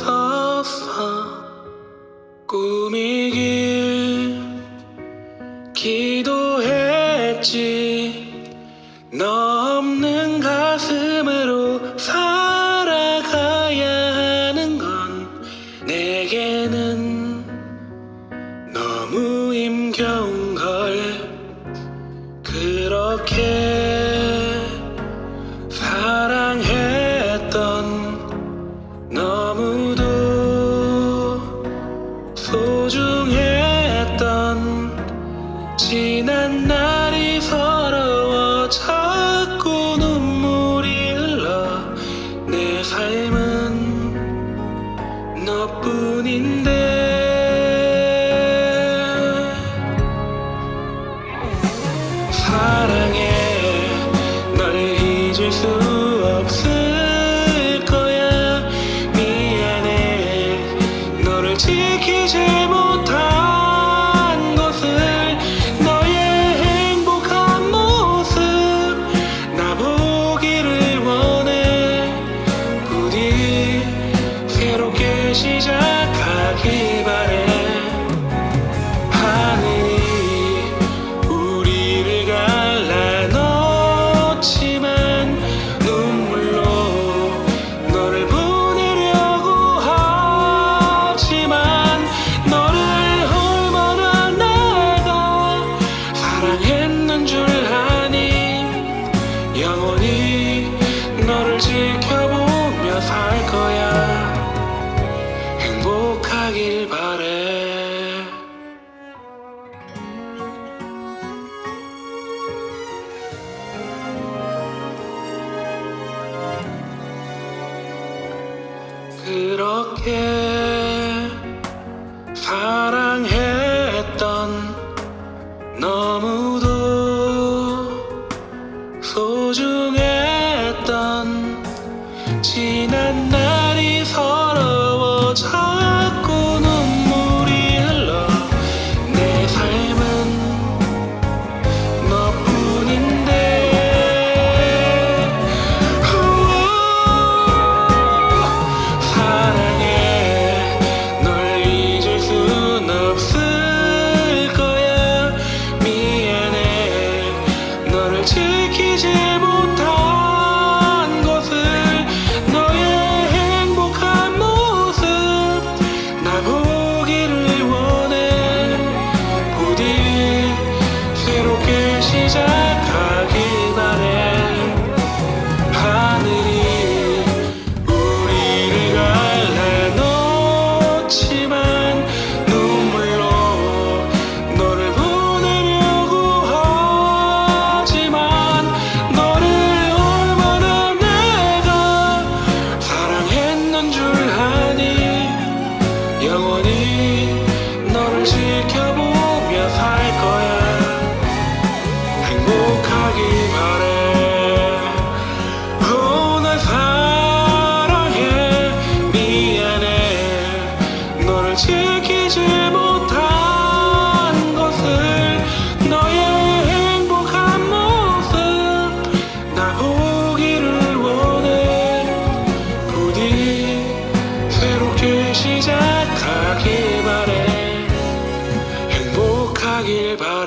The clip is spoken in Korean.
있었어 꾸미길 기도했지. 너 없는 가슴으로 살아가야 하는 건 내게는 시작하기 바라. 그렇게 사랑했던 너무 지키지 못한 것을 너의 행복한 모습 나 보기를 원해. 부디 새롭게 시작하길 바래. 행복하길 바래.